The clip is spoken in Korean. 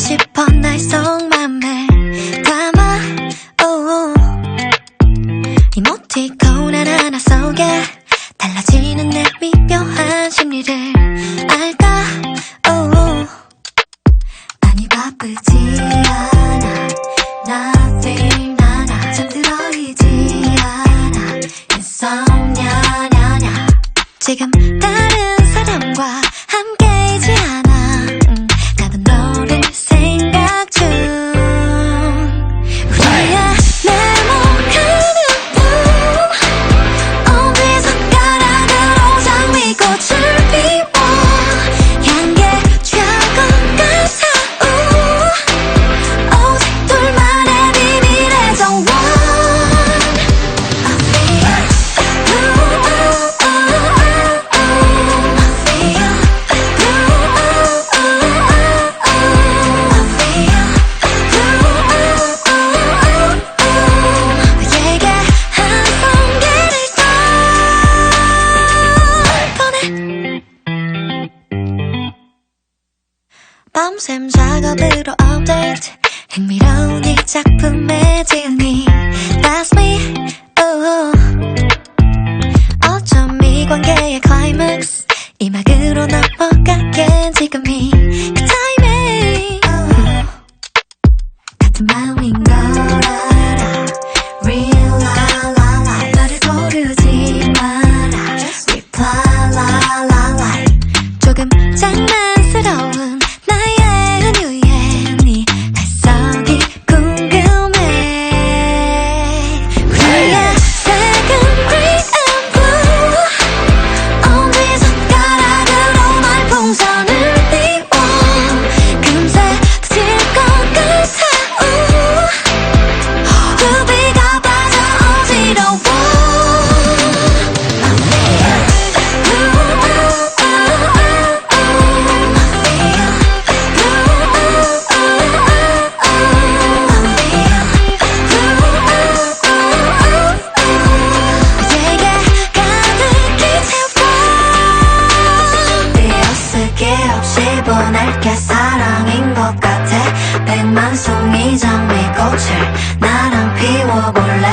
싶어 날 속맘에 담아 oh. 이모티콘 하나하나 속에 달라지는 내 미묘한 심리를 알까 oh. 아니 바쁘지 않아 Nothing 잠들어 있지 않아 insomnia 밤샘 작업으로 업데이트. 흥미로운 이 작품의 진이 That's me. Oh. 어쩜 이 관계의 클라이맥스 이막으로 넘어가게 지금이 만송이 장미꽃을 나랑 피워볼래